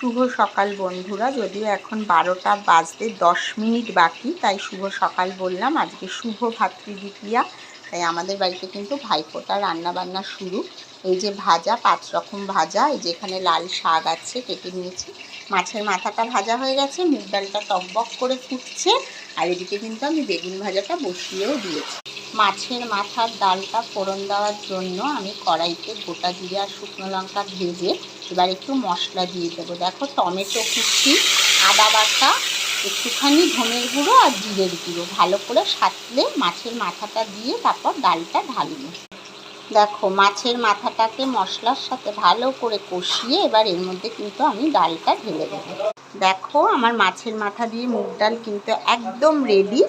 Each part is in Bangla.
শুভ সকাল বন্ধুরা। যদিও এখন বারোটা বাজতে দশ মিনিট বাকি, তাই শুভ সকাল বললাম। আজকে শুভ ভাতৃদ্বিতীয়া তাই আমাদের বাড়িতে কিন্তু ভাইফোঁটা রান্না বান্না শুরু। এই যে ভাজা, পাঁচ রকম ভাজা, এই যে এখানে লাল শাক আছে, কেটে নিয়েছি। মাছের মাথাটা ভাজা হয়ে গেছে, মুগ ডালটা টকবক করে ফুটছে, আর এদিকে কিন্তু আমি বেগুন ভাজাটা বসিয়েও দিয়েছি। মাছের মাথার ডালটা ফোড়ন দেওয়ার জন্য আমি কড়াইতে গোটা জিরে আর শুকনো লঙ্কা ভেজে এবার একটু মশলা দিয়ে দেবো। দেখো টমেটো কুচি, আদা বাটা, একটুখানি ধনের গুঁড়ো আর জিরের গুঁড়ো। ভালো করে সাতলে মাছের মাথাটা দিয়ে তারপর ডালটা ঢালবো। দেখো মাছের মাথাটাকে মশলার সাথে ভালো করে কষিয়ে এবার এর মধ্যে কিন্তু আমি ডালটা ঢেলে দেবো। দেখো আমার মাছের মাথা দিয়ে মুগ ডাল কিন্তু একদম রেডি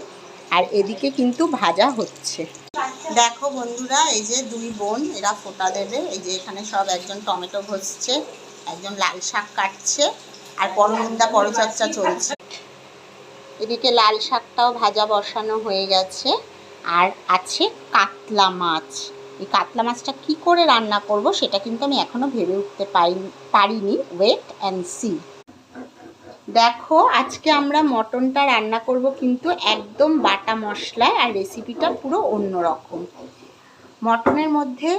আর এদিকে কিন্তু ভাজা হচ্ছে। দেখো বন্ধুরা, এই যে দুই বোন, এরা ফোটা দেবে। এই যে এখানে সব একজন টমেটো ঘষছে, একজন লাল শাক কাটছে, আর পরমুন্দা পরচর্চা চলছে। এদিকে লাল শাকটাও ভাজা বসানো হয়ে গেছে, আর আছে কাতলা মাছ। এই কাতলা মাছটা কি করে রান্না করব, সেটা কিন্তু আমি এখনও ভেবে উঠতে পারি পারিনি। ওয়েট অ্যান্ড সি দেখো, আজকে আমরা মটনটা রান্না করব কিন্তু একদম বাটা মশলায় আর রেসিপিটা পুরো অন্য রকম মটনের মধ্যে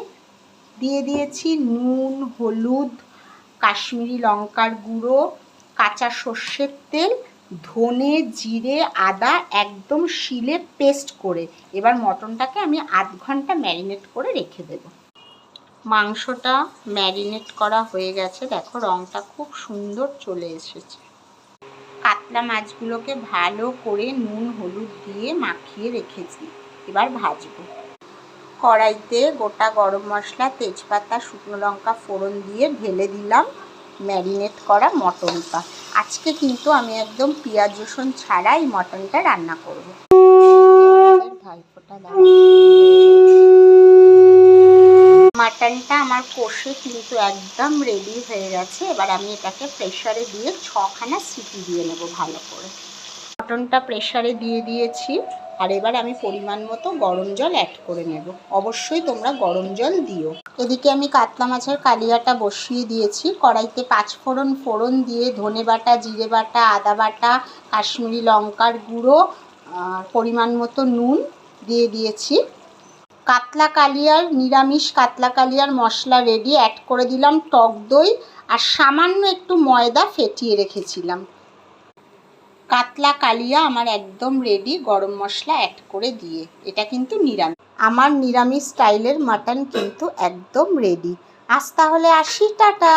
দিয়ে দিয়েছি নুন, হলুদ, কাশ্মীরি লঙ্কার গুঁড়ো, কাঁচা সর্ষের তেল, ধনে, জিরে, আদা একদম শিলে পেস্ট করে। এবার মটনটাকে আমি আধ ঘণ্টা ম্যারিনেট করে রেখে দেব। মাংসটা ম্যারিনেট করা হয়ে গেছে। দেখো রঙটা খুব সুন্দর চলে এসেছে। কাতলা মাছগুলোকে ভালো করে নুন, হলুদ দিয়ে মাখিয়ে রেখেছি। এবার ভাজবো। কড়াইতে গোটা গরম মশলা, তেজপাতা, শুকনো লঙ্কা ফোড়ন দিয়ে ঢেলে দিলাম। ম্যারিনেট করা মটনটা। আজকে কিন্তু আমি একদম পেঁয়াজ, রসুন ছাড়াই মটনটা রান্না করব। মাটনটা আমার কষে কিন্তু একদম রেডি হয়ে গেছে। এবার আমি এটাকে প্রেশারে দিয়ে ছখানা সিটি দিয়ে নেব ভালো করে। মটনটা প্রেশারে দিয়ে দিয়েছি। আর এবার আমি পরিমাণ মতো গরম জল অ্যাড করে নেব। অবশ্যই তোমরা গরম জল দিও। এদিকে আমি কাতলা মাছের কালিয়াটা বসিয়ে দিয়েছি। কড়াইতে পাঁচ ফোড়ন ফোড়ন দিয়ে ধনে বাটা, জিরে বাটা, আদা বাটা, কাশ্মীরি লঙ্কার গুঁড়ো পরিমাণ মতো নুন দিয়ে দিয়েছি। কাতলা কালিয়ার, নিরামিষ কাতলা কালিয়ার মশলা রেডি অ্যাড করে দিলাম টক দই আর সামান্য একটু ময়দা ফেটিয়ে রেখেছিলাম। কাতলা কালিয়া আমার একদম রেডি গরম মশলা অ্যাড করে দিয়ে। এটা কিন্তু নিরামিষ। আমার নিরামিষ স্টাইলের মাটন কিন্তু একদম রেডি আজ তাহলে আসি, টাটা!